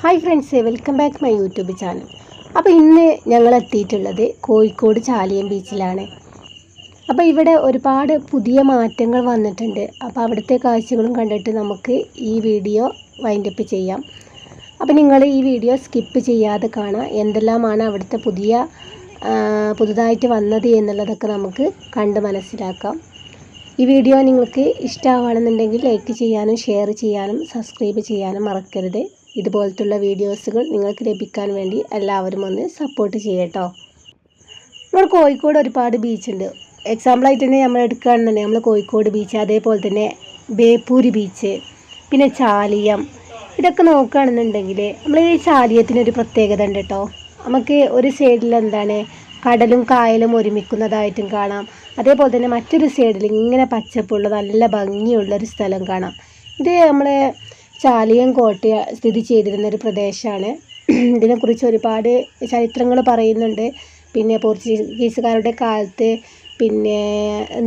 Hi friends welcome back my YouTube channel അപ്പോൾ ഇന്ന് ഞങ്ങൾ എത്തിയിട്ടുള്ളത് കോഴിക്കോട് ചാലിയം ബീച്ചിലാണ്. അപ്പോൾ ഇവിടെ ഒരുപാട് പുതിയ മാറ്റങ്ങൾ വന്നിട്ടുണ്ട്. അപ്പോൾ അവിടുത്തെ കാഴ്ചകളും കണ്ടിട്ട് നമുക്ക് ഈ വീഡിയോ വൈൻഡപ്പ് ചെയ്യാം. അപ്പോൾ നിങ്ങൾ ഈ വീഡിയോ സ്കിപ്പ് ചെയ്യാതെ കാണാം. എന്തെല്ലാമാണ് അവിടുത്തെ പുതിയ പുതുതായിട്ട് വന്നത് എന്നുള്ളതൊക്കെ നമുക്ക് കണ്ട് മനസ്സിലാക്കാം. ഈ വീഡിയോ നിങ്ങൾക്ക് ഇഷ്ടമാണെന്നുണ്ടെങ്കിൽ ലൈക്ക് ചെയ്യാനും ഷെയർ ചെയ്യാനും സബ്സ്ക്രൈബ് ചെയ്യാനും മറക്കരുത്. ഇതുപോലത്തുള്ള വീഡിയോസുകൾ നിങ്ങൾക്ക് ലഭിക്കാൻ വേണ്ടി എല്ലാവരും ഒന്ന് സപ്പോർട്ട് ചെയ്യട്ടോ. നമ്മൾ കോഴിക്കോട് ഒരുപാട് ബീച്ചുണ്ട് എക്സാമ്പിളായിട്ട് തന്നെ നമ്മൾ എടുക്കുകയാണെന്നുണ്ടെങ്കിൽ നമ്മൾ കോഴിക്കോട് ബീച്ച് അതേപോലെ തന്നെ ബേപ്പൂരി ബീച്ച് പിന്നെ ചാലിയം. ഇതൊക്കെ നോക്കുകയാണെന്നുണ്ടെങ്കിൽ നമ്മൾ ഈ ചാലിയത്തിനൊരു പ്രത്യേകത ഉണ്ട് കേട്ടോ. നമുക്ക് ഒരു സൈഡിൽ എന്താണ് കടലും കായലും ഒരുമിക്കുന്നതായിട്ടും കാണാം. അതേപോലെ തന്നെ മറ്റൊരു സൈഡിൽ ഇങ്ങനെ പച്ചപ്പുള്ള നല്ല ഭംഗിയുള്ള ഒരു സ്ഥലം കാണാം. ഇത് നമ്മൾ ചാലിയം കോട്ട സ്ഥിതി ചെയ്തിരുന്ന ഒരു പ്രദേശമാണ്. ഇതിനെക്കുറിച്ച് ഒരുപാട് ചരിത്രങ്ങൾ പറയുന്നുണ്ട്. പിന്നെ പോർച്ചുഗീസുകാരുടെ കാലത്ത് പിന്നെ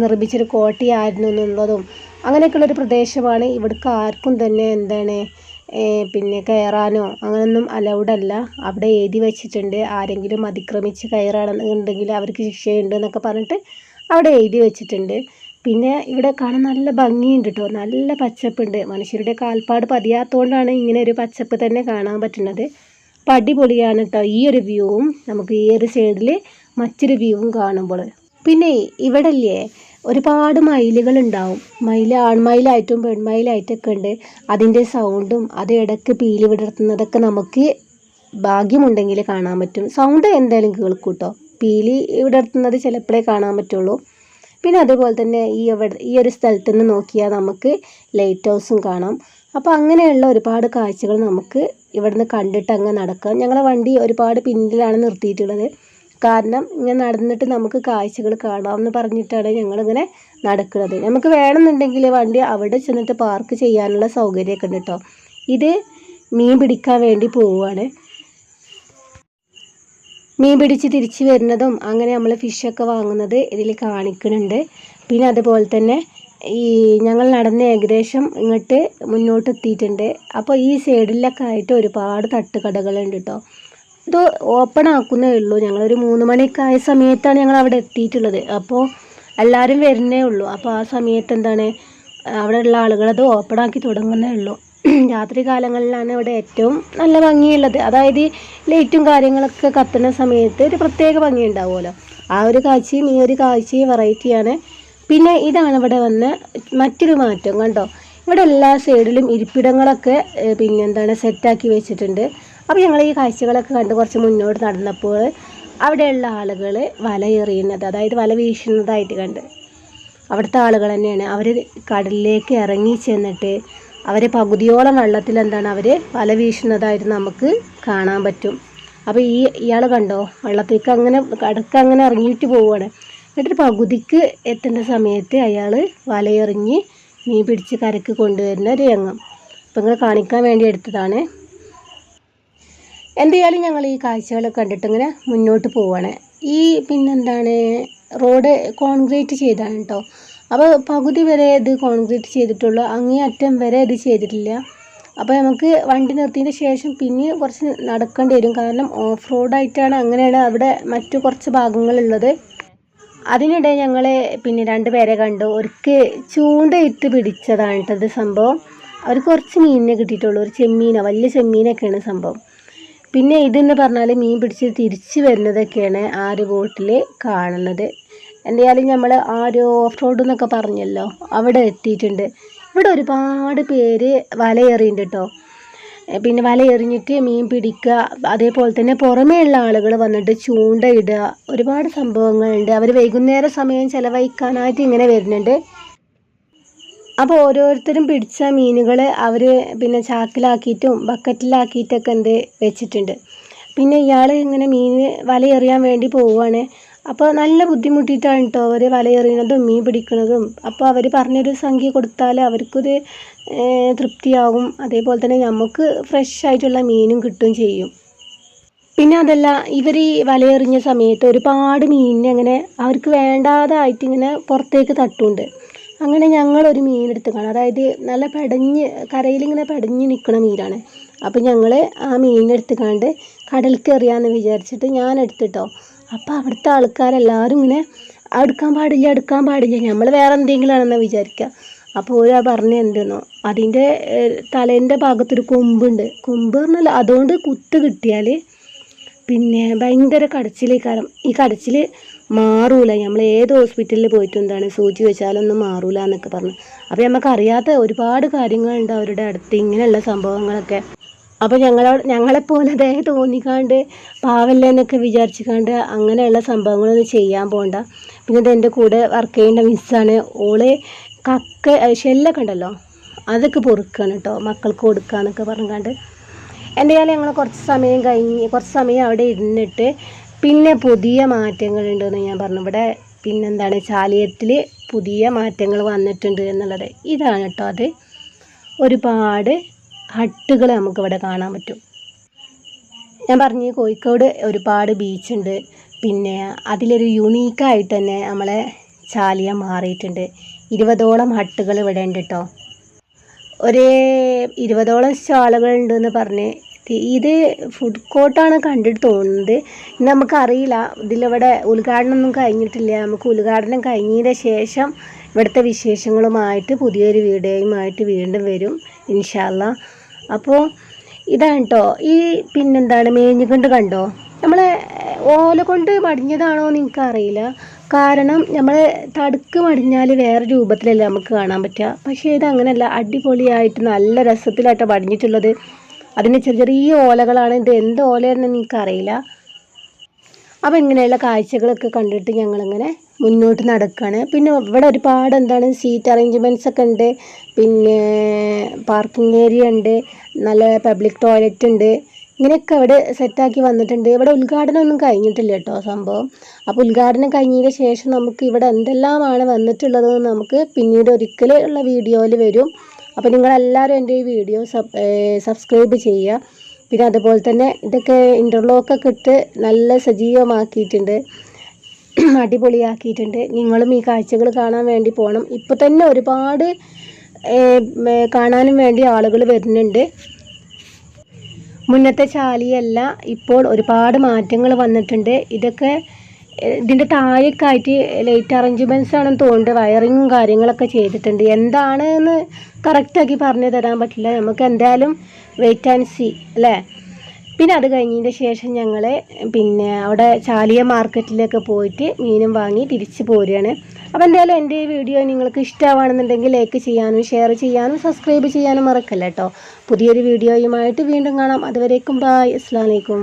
നിർമ്മിച്ചൊരു കോട്ടയായിരുന്നു എന്നുള്ളതും അങ്ങനെയൊക്കെയുള്ളൊരു പ്രദേശമാണ്. ഇവിടേക്ക് ആർക്കും തന്നെ എന്താണ് പിന്നെ കയറാനോ അങ്ങനൊന്നും അലൗഡ് അല്ല അവിടെ എഴുതി വെച്ചിട്ടുണ്ട്. ആരെങ്കിലും അതിക്രമിച്ച് കയറാണെന്നുണ്ടെങ്കിൽ അവർക്ക് ശിക്ഷയുണ്ട് എന്നൊക്കെ പറഞ്ഞിട്ട് അവിടെ എഴുതി വെച്ചിട്ടുണ്ട്. പിന്നെ ഇവിടെ കാണാൻ നല്ല ഭംഗിയുണ്ട് കേട്ടോ നല്ല പച്ചപ്പുണ്ട്. മനുഷ്യരുടെ കാൽപ്പാട് പതിയാത്തതുകൊണ്ടാണ് ഇങ്ങനെ ഒരു പച്ചപ്പ് തന്നെ കാണാൻ പറ്റുന്നത്. അപ്പം അടിപൊളിയാണ് കേട്ടോ ഈ ഒരു വ്യൂവും നമുക്ക് ഈ ഒരു സൈഡിൽ മറ്റൊരു വ്യൂവും കാണുമ്പോൾ. പിന്നെ ഇവിടെ ഇല്ലേ ഒരുപാട് മയിലുകൾ ഉണ്ടാവും മയിൽ ആൺമയിലായിട്ടും പെൺമയിലായിട്ടൊക്കെ ഉണ്ട്. അതിന്റെ സൗണ്ടും അത് ഇടയ്ക്ക് പീലി വിടർത്തുന്നതൊക്കെ നമുക്ക് ഭാഗ്യമുണ്ടെങ്കിൽ കാണാൻ പറ്റും. സൗണ്ട് എന്തായാലും കേൾക്കും കേട്ടോ പീലി വിടർത്തുന്നത് ചിലപ്പോഴേ കാണാൻ പറ്റുള്ളൂ. പിന്നെ അതുപോലെ തന്നെ ഈ ഇവിടെ ഈ ഒരു സ്ഥലത്ത് നിന്ന് നോക്കിയാൽ നമുക്ക് ലൈറ്റ് ഹൗസും കാണാം. അപ്പോൾ അങ്ങനെയുള്ള ഒരുപാട് കാഴ്ചകൾ നമുക്ക് ഇവിടുന്ന് കണ്ടിട്ട് അങ്ങ് നടക്കാം. ഞങ്ങളെ വണ്ടി ഒരുപാട് പിന്നിലാണ് നിർത്തിയിട്ടുള്ളത്. കാരണം ഇങ്ങനെ നടന്നിട്ട് നമുക്ക് കാഴ്ചകൾ കാണാമെന്ന് പറഞ്ഞിട്ടാണ് ഞങ്ങളിങ്ങനെ നടക്കുന്നത്. നമുക്ക് വേണമെന്നുണ്ടെങ്കിൽ വണ്ടി അവിടെ ചെന്നിട്ട് പാർക്ക് ചെയ്യാനുള്ള സൗകര്യമൊക്കെ ഉണ്ട് കേട്ടോ. ഇത് മീൻ പിടിക്കാൻ വേണ്ടി പോവുകയാണ്. മീൻ പിടിച്ച് തിരിച്ച് വരുന്നതും അങ്ങനെ നമ്മൾ ഫിഷൊക്കെ വാങ്ങുന്നത് ഇതിൽ കാണിക്കുന്നുണ്ട്. പിന്നെ അതുപോലെ തന്നെ ഈ ഞങ്ങൾ നടന്ന് ഏകദേശം ഇങ്ങോട്ട് മുന്നോട്ട് എത്തിയിട്ടുണ്ട് അപ്പോൾ ഈ സൈഡിലൊക്കെ ആയിട്ട് ഒരുപാട് തട്ടുകടകളുണ്ട് കേട്ടോ ഇത് ഓപ്പൺ ആക്കുന്നേ ഉള്ളൂ. ഞങ്ങളൊരു മൂന്ന് മണിയൊക്കെ ആയ സമയത്താണ് ഞങ്ങൾ അവിടെ എത്തിയിട്ടുള്ളത്. അപ്പോൾ എല്ലാവരും വരുന്നേ ഉള്ളൂ. അപ്പോൾ ആ സമയത്ത് എന്താണ്? അവിടെയുള്ള ആളുകളത് ഓപ്പൺ ആക്കി തുടങ്ങുന്നേ ഉള്ളൂ. രാത്രി കാലങ്ങളിലാണ് ഇവിടെ ഏറ്റവും നല്ല ഭംഗിയുള്ളത്. അതായത് ലൈറ്റും കാര്യങ്ങളൊക്കെ കത്തുന്ന സമയത്ത് ഒരു പ്രത്യേക ഭംഗി ഉണ്ടാവുമല്ലോ. ആ ഒരു കാഴ്ചയും ഈ ഒരു കാഴ്ചയും വെറൈറ്റിയാണ് പിന്നെ ഇതാണ് ഇവിടെ വന്ന മറ്റൊരു മാറ്റം കണ്ടോ? ഇവിടെ എല്ലാ സൈഡിലും ഇരിപ്പിടങ്ങളൊക്കെ പിന്നെ എന്താണ് സെറ്റാക്കി വെച്ചിട്ടുണ്ട്. അപ്പോൾ ഞങ്ങൾ ഈ കാഴ്ചകളൊക്കെ കണ്ട് കുറച്ച് മുന്നോട്ട് നടന്നപ്പോൾ അവിടെയുള്ള ആളുകൾ വല എറിയുന്നത് അതായത് വല വീശുന്നതായിട്ട് കണ്ട്. അവിടുത്തെ ആളുകൾ തന്നെയാണ്. അവർ കടലിലേക്ക് ഇറങ്ങി ചെന്നിട്ട് അവർ പകുതിയോളം വെള്ളത്തിൽ എന്താണ് അവർ വല വീശുന്നതായിട്ട് നമുക്ക് കാണാൻ പറ്റും. അപ്പോൾ ഈ ഇയാൾ കണ്ടോ? വെള്ളത്തേക്ക് അങ്ങനെ കടക്ക് അങ്ങനെ ഇറങ്ങിയിട്ട് പോവുകയാണ്. എന്നിട്ട് പകുതിക്ക് എത്തേണ്ട സമയത്ത് അയാൾ വലയെറിഞ്ഞ് മീൻ പിടിച്ച് കരക്ക് കൊണ്ടുവരുന്ന ഒരു രംഗം. അപ്പം നിങ്ങൾ കാണിക്കാൻ വേണ്ടി എടുത്തതാണ്. എന്തായാലും ഞങ്ങൾ ഈ കാഴ്ചകളൊക്കെ കണ്ടിട്ട് ഇങ്ങനെ മുന്നോട്ട് പോവുകയാണ്. ഈ പിന്നെന്താണ്? റോഡ് കോൺക്രീറ്റ് ചെയ്താണ് കേട്ടോ അപ്പോൾ പകുതി വരെ ഇത് കോൺക്രീറ്റ് ചെയ്തിട്ടുള്ളൂ. അങ്ങേ അറ്റം വരെ ഇത് ചെയ്തിട്ടില്ല. അപ്പോൾ നമുക്ക് വണ്ടി നിർത്തിയതിന് ശേഷം പിന്നെ കുറച്ച് നടക്കേണ്ടി വരും. കാരണം ഓഫ് റോഡായിട്ടാണ് അങ്ങനെയാണ് അവിടെ മറ്റു കുറച്ച് ഭാഗങ്ങളുള്ളത്. അതിനിടെ ഞങ്ങൾ പിന്നെ രണ്ട് പേരെ കണ്ടു. അവർക്ക് ചൂണ്ടയിട്ട് പിടിച്ചതാണ് ഇത് സംഭവം. അവർ കുറച്ച് മീനിനെ കിട്ടിയിട്ടുള്ളൂ. ഒരു ചെമ്മീനോ വലിയ ചെമ്മീനൊക്കെയാണ് സംഭവം. പിന്നെ ഇതെന്ന് പറഞ്ഞാൽ മീൻ പിടിച്ച് തിരിച്ച് വരുന്നതൊക്കെയാണ് ആ ഒരു ബോട്ടിൽ കാണുന്നത്. എന്തായാലും നമ്മൾ ആ ഒരു ഓഫ് റോഡ് എന്നൊക്കെ പറഞ്ഞല്ലോ അവിടെ എത്തിയിട്ടുണ്ട്. ഇവിടെ ഒരുപാട് പേര് വലയെറിയുന്നുണ്ട് കേട്ടോ പിന്നെ വല എറിഞ്ഞിട്ട് മീൻ പിടിക്കുക അതേപോലെ തന്നെ പുറമേ ഉള്ള ആളുകൾ വന്നിട്ട് ചൂണ്ടയിടുക ഒരുപാട് സംഭവങ്ങളുണ്ട്. അവർ വൈകുന്നേര സമയം ചിലവഴിക്കാനായിട്ട് ഇങ്ങനെ വരുന്നുണ്ട്. അപ്പോൾ ഓരോരുത്തരും പിടിച്ച മീനുകൾ അവർ പിന്നെ ചാക്കിലാക്കിയിട്ടും ബക്കറ്റിലാക്കിയിട്ടൊക്കെ എന്ത് വെച്ചിട്ടുണ്ട്. പിന്നെ ഇയാൾ ഇങ്ങനെ മീൻ വല എറിയാൻ വേണ്ടി പോവുകയാണ് അപ്പോൾ നല്ല ബുദ്ധിമുട്ടിയിട്ടാണ് കേട്ടോ അവർ വലയെറിയുന്നതും മീൻ പിടിക്കുന്നതും. അപ്പോൾ അവർ പറഞ്ഞൊരു സംഖ്യ കൊടുത്താൽ അവർക്കൊരു ഏഹ്, തൃപ്തിയാവും അതേപോലെ തന്നെ നമുക്ക് ഫ്രഷ് ആയിട്ടുള്ള മീനും കിട്ടും ചെയ്യും. പിന്നെ അതല്ല ഇവർ ഈ വലയെറിഞ്ഞ സമയത്ത് ഒരുപാട് മീനിനെ അങ്ങനെ അവർക്ക് വേണ്ടാതായിട്ട് ഇങ്ങനെ പുറത്തേക്ക് തട്ടുണ്ട് അങ്ങനെ ഞങ്ങൾ ഒരു മീനെടുത്ത് കാണാം. അതായത് നല്ല പെടഞ്ഞ് കരയിലിങ്ങനെ പെടഞ്ഞ് നിൽക്കുന്ന മീനാണ്. അപ്പോൾ ഞങ്ങൾ ആ മീനെടുത്തുകൊണ്ട് കടൽക്ക് എറിയാമെന്ന് വിചാരിച്ചിട്ട് ഞാൻ എടുത്തിട്ടോ അപ്പോൾ അവിടുത്തെ ആൾക്കാരെല്ലാവരും ഇങ്ങനെ എടുക്കാൻ പാടില്ല എടുക്കാൻ പാടില്ല നമ്മൾ വേറെ എന്തെങ്കിലും ആണെന്ന് വിചാരിക്കുക അപ്പോൾ ഓരാ പറഞ്ഞ എന്തെന്നോ അതിന്റെ തലേന്റെ ഭാഗത്തൊരു കൊമ്പുണ്ട്. കൊമ്പ് പറഞ്ഞാൽ അതുകൊണ്ട് കുത്ത് കിട്ടിയാൽ പിന്നെ ഭയങ്കര കടച്ചിലേക്കാരം. ഈ കടച്ചിൽ മാറൂല. നമ്മൾ ഏത് ഹോസ്പിറ്റലിൽ പോയിട്ട് എന്താണ് സൂചി വെച്ചാലൊന്നും മാറൂല എന്നൊക്കെ പറഞ്ഞു. അപ്പോൾ നമുക്ക് അറിയാത്ത ഒരുപാട് കാര്യങ്ങളുണ്ട് അവരുടെ അടുത്ത്. ഇങ്ങനെയുള്ള സംഭവങ്ങളൊക്കെ. അപ്പോൾ ഞങ്ങളോട് ഞങ്ങളെപ്പോലെ അതേ തോന്നിക്കാണ്ട് പാവല്ല എന്നൊക്കെ വിചാരിച്ചിക്കാണ്ട് അങ്ങനെയുള്ള സംഭവങ്ങളൊന്നും ചെയ്യാൻ പോകണ്ട പിന്നെ ഇത് എന്റെ കൂടെ വർക്ക് ചെയ്യേണ്ട മിസ്സാണ്. ഓൾ കക്ക ഷെല്ലൊക്കെ ഉണ്ടല്ലോ അതൊക്കെ പൊറുക്കാണ് കേട്ടോ മക്കൾക്ക് കൊടുക്കാന്നൊക്കെ എന്റെ എന്തായാലും ഞങ്ങൾ കുറച്ച് സമയം കഴിഞ്ഞ് കുറച്ച് സമയം അവിടെ ഇരുന്നിട്ട് പിന്നെ പുതിയ മാറ്റങ്ങളുണ്ടെന്ന് ഞാൻ പറഞ്ഞു. ഇവിടെ പിന്നെന്താണ് ചാലിയത്തിൽ പുതിയ മാറ്റങ്ങൾ വന്നിട്ടുണ്ട് എന്നുള്ളത്. ഇതാണ് കേട്ടോ അത്. ഒരുപാട് ഹട്ടുകൾ നമുക്കിവിടെ കാണാൻ പറ്റും. ഞാൻ പറഞ്ഞു കോഴിക്കോട് ഒരുപാട് ബീച്ചുണ്ട് പിന്നെ അതിലൊരു യുണീക്കായിട്ട് തന്നെ നമ്മളെ ചാലിയ മാറിയിട്ടുണ്ട്. ഇരുപതോളം ഹട്ടുകൾ ഇവിടെ ഉണ്ട് കേട്ടോ ഒരു ഇരുപതോളം സ്റ്റാളുകൾ ഉണ്ടെന്ന് പറഞ്ഞ് ഇത് ഫുഡ് കോർട്ടാണ് കണ്ടിട്ട് തോന്നുന്നത്. നമുക്കറിയില്ല. ഇതിലിവിടെ ഉദ്ഘാടനമൊന്നും കഴിഞ്ഞിട്ടില്ല. നമുക്ക് ഉദ്ഘാടനം കഴിഞ്ഞതിന് ശേഷം ഇവിടുത്തെ വിശേഷങ്ങളുമായിട്ട് പുതിയൊരു വീഡിയോയുമായിട്ട് വീണ്ടും വരും. ഇൻഷാല്ല അപ്പോൾ ഇതാണ് കേട്ടോ ഈ പിന്നെന്താണ് മേഞ്ഞുകൊണ്ട് കണ്ടോ? നമ്മൾ ഓല കൊണ്ട് മടിഞ്ഞതാണോ എന്ന് എനിക്കറിയില്ല. കാരണം നമ്മൾ തടുക്ക് മടിഞ്ഞാൽ വേറെ രൂപത്തിലല്ലേ നമുക്ക് കാണാൻ പറ്റുക. പക്ഷേ ഇത് അങ്ങനെയല്ല അടിപൊളിയായിട്ട് നല്ല രസത്തിലായിട്ട് മടിഞ്ഞിട്ടുള്ളത്. അതിന് ചെറിയ ചെറിയ ഓലകളാണ്. ഇത് എന്ത് ഓലയെന്ന് എനിക്കറിയില്ല. അപ്പോൾ ഇങ്ങനെയുള്ള കാഴ്ചകളൊക്കെ കണ്ടിട്ട് ഞങ്ങളിങ്ങനെ മുന്നോട്ട് നടക്കുകയാണ് പിന്നെ ഇവിടെ ഒരുപാട് എന്താണ് സീറ്റ് അറേഞ്ച്മെന്റ്സ് ഒക്കെ ഉണ്ട്. പിന്നെ പാർക്കിംഗ് ഏരിയ ഉണ്ട്. നല്ല പബ്ലിക് ടോയ്ലറ്റ് ഉണ്ട്. ഇങ്ങനെയൊക്കെ അവിടെ സെറ്റാക്കി വന്നിട്ടുണ്ട്. ഇവിടെ ഉദ്ഘാടനം ഒന്നും കഴിഞ്ഞിട്ടില്ല കേട്ടോ സംഭവം. അപ്പോൾ ഉദ്ഘാടനം കഴിഞ്ഞതിന് ശേഷം നമുക്ക് ഇവിടെ എന്തെല്ലാമാണ് വന്നിട്ടുള്ളതെന്ന് നമുക്ക് പിന്നീട് ഒരിക്കൽ ഉള്ള വീഡിയോയിൽ വരും. അപ്പോൾ നിങ്ങളെല്ലാവരും എന്റെ ഈ വീഡിയോ സബ് സബ്സ്ക്രൈബ് ചെയ്യുക. പിന്നെ അതുപോലെ തന്നെ ഇതൊക്കെ ഇന്റർലോക്കൊക്കെ ഇട്ട് നല്ല സജീവമാക്കിയിട്ടുണ്ട്. അടിപൊളിയാക്കിയിട്ടുണ്ട്. നിങ്ങളും ഈ കാഴ്ചകൾ കാണാൻ വേണ്ടി പോകണം ഇപ്പോൾ തന്നെ ഒരുപാട് കാണാനും വേണ്ടി ആളുകൾ വരുന്നുണ്ട്. മുന്നത്തെ ചാലിയല്ല ഇപ്പോൾ ഒരുപാട് മാറ്റങ്ങൾ വന്നിട്ടുണ്ട്. ഇതൊക്കെ ഇതിന്റെ താഴേക്കായിട്ട് ലൈറ്റ് അറേഞ്ച്മെന്റ്സ് ആണെന്ന് തോന്നുന്നുണ്ട്. വയറിങ്ങും കാര്യങ്ങളൊക്കെ ചെയ്തിട്ടുണ്ട്. എന്താണ് എന്ന് കറക്റ്റാക്കി പറഞ്ഞു തരാൻ പറ്റില്ല. നമുക്ക് എന്തായാലും വെയിറ്റ് ആൻഡ് സി അല്ലേ? പിന്നെ അത് കഴിഞ്ഞതിന് ശേഷം ഞങ്ങൾ പിന്നെ അവിടെ ചാലിയ മാർക്കറ്റിലേക്ക് പോയിട്ട് മീനും വാങ്ങി തിരിച്ച് പോരുകയാണ് അപ്പോൾ എന്തായാലും എന്റെ ഈ വീഡിയോ നിങ്ങൾക്ക് ഇഷ്ടമാണെന്നുണ്ടെങ്കിൽ ലൈക്ക് ചെയ്യാനും ഷെയർ ചെയ്യാനും സബ്സ്ക്രൈബ് ചെയ്യാനും മറക്കല്ല കേട്ടോ പുതിയൊരു വീഡിയോയുമായിട്ട് വീണ്ടും കാണാം. അതുവരേക്കും ബായ് അസ്സാം വലൈക്കും